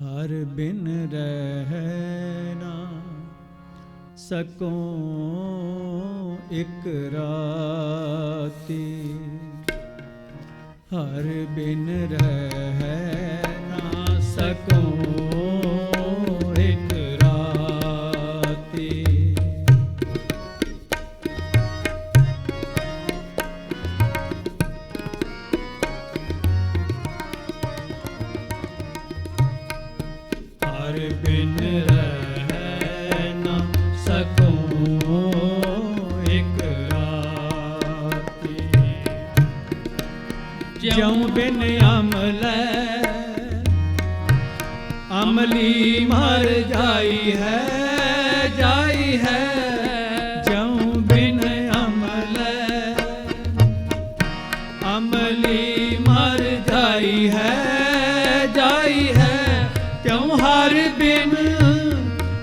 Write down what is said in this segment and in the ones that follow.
ਹਰ ਬਿਨ ਰਹਿ ਨਾ ਸਕੋ ਇਕ ਰਾਤੀ ਹਰ ਬਿਨ ਰਹਿ ਨਾ ਸਕੋ ਅਮਲੀ ਮਰ ਜਾਈ ਹੈ ਜਾਈ ਹੈ, ਜਿਉ ਬਿਨ ਅਮਲੈ ਅਮਲੀ ਮਰ ਜਾਈ ਹੈ ਜਾਈ ਹੈ, ਕਿਉ ਹਰ ਬਿਨ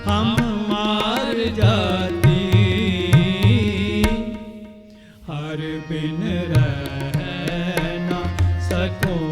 ਹਮ ਮਾਰ ਜਾਤੀ? ਹਰ ਬਿਨ ਰਹਿ ਨਾ ਸਕੋ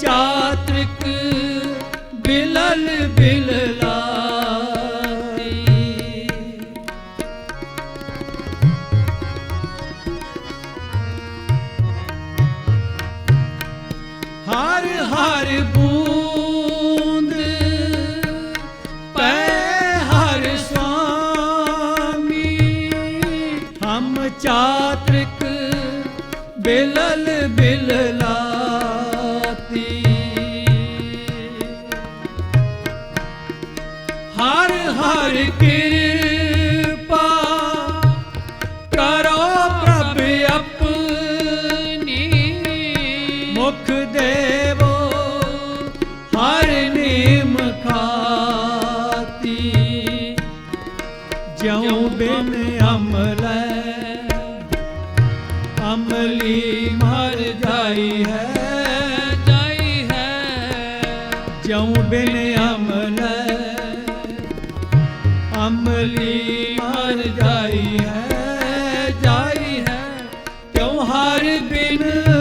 ਚਾਤ੍ਰਿਕ ਬਿਲਲ ਬਿਲਲਾਤੀ। ਹਰ ਹਰ ਬੂੰਦ ਪੈ ਹਰ ਸੁਆਮੀ ਹਮ ਚਾਤ੍ਰਿਕ ਬਿਲਲ ਬਿਲਲਾਤੀ। ਹਰ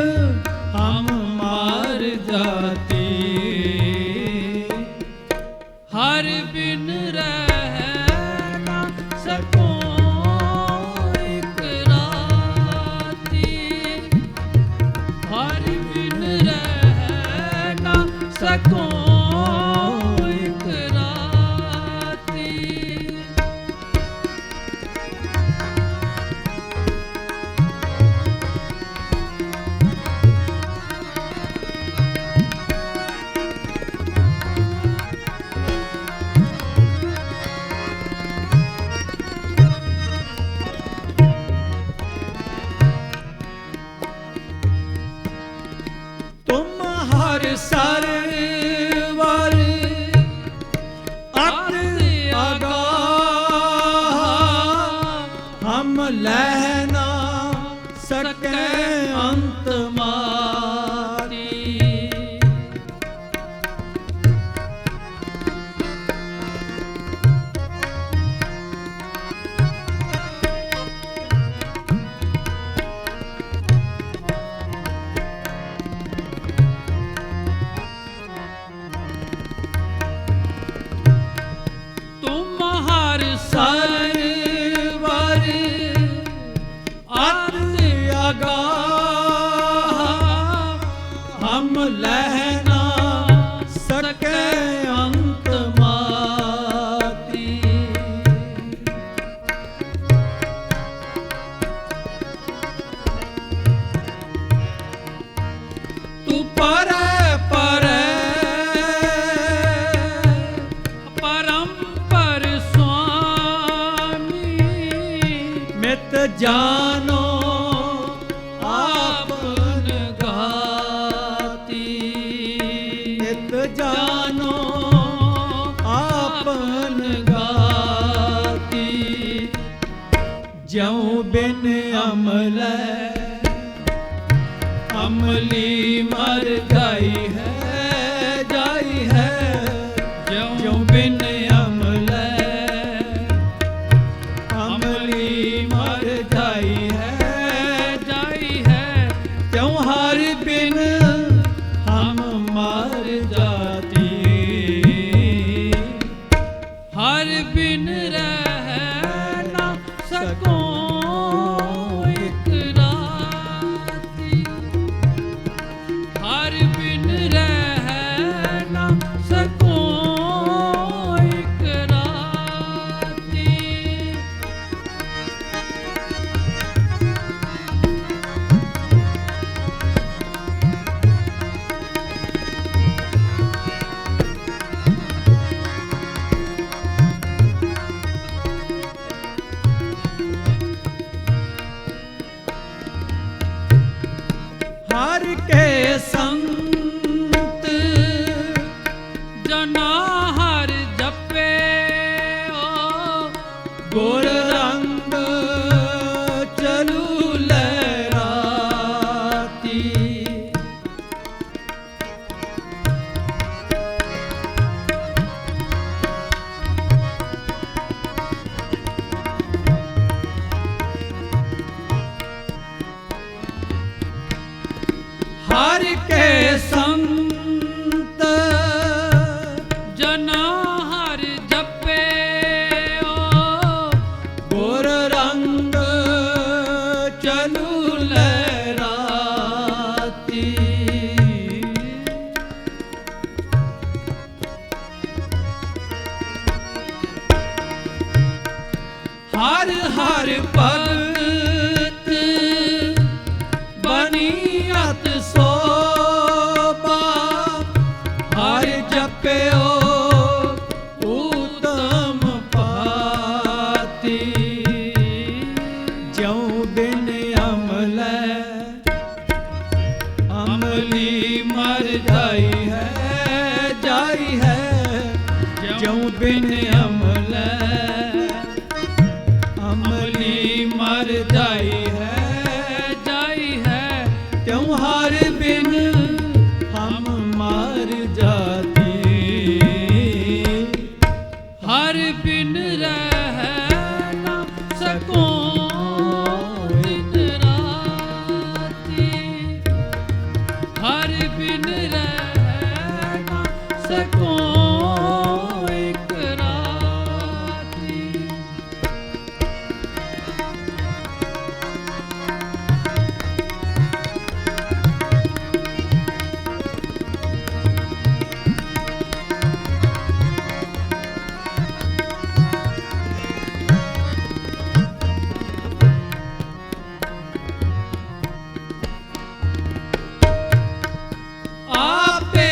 ਹਰ ਜਾਨੋ ਗਾਤੀ ਇਤ ਜਾਨੋ ਆਪਨ ਜਿਉ ਬਿਨ ਅਮਲੈ ਅਮਲੀ ਪਿਆਰ beni Stop.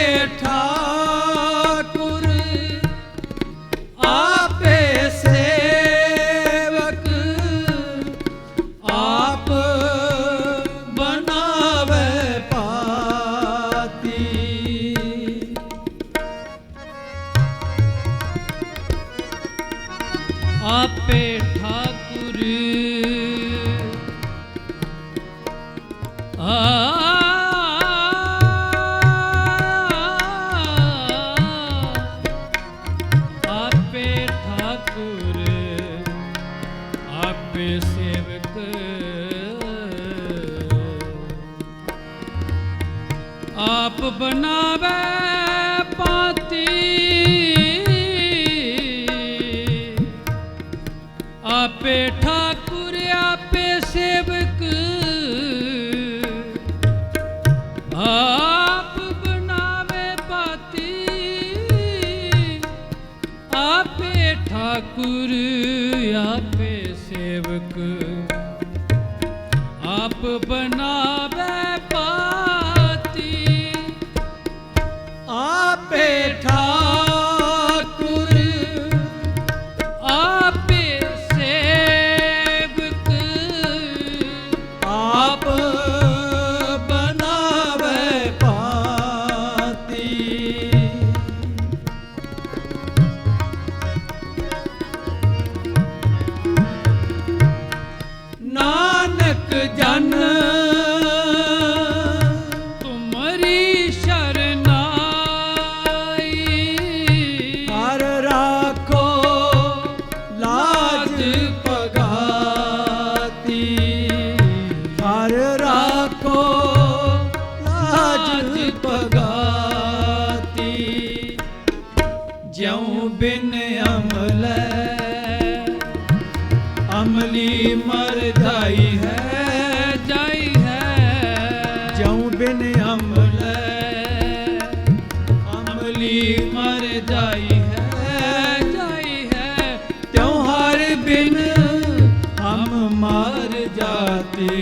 ਜਾਤੇ।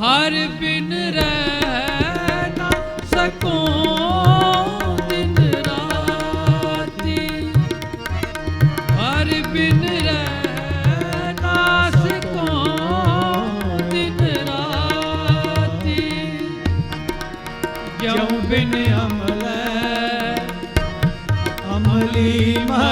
ਹਰ ਬਿਨ ਰਹਿ ਨਾ ਸਕੋ ਦਿਨ ਰਾਤੀ। ਹਰ ਬਿਨ ਅਮਲ ਅਮਲੀ ਮਾ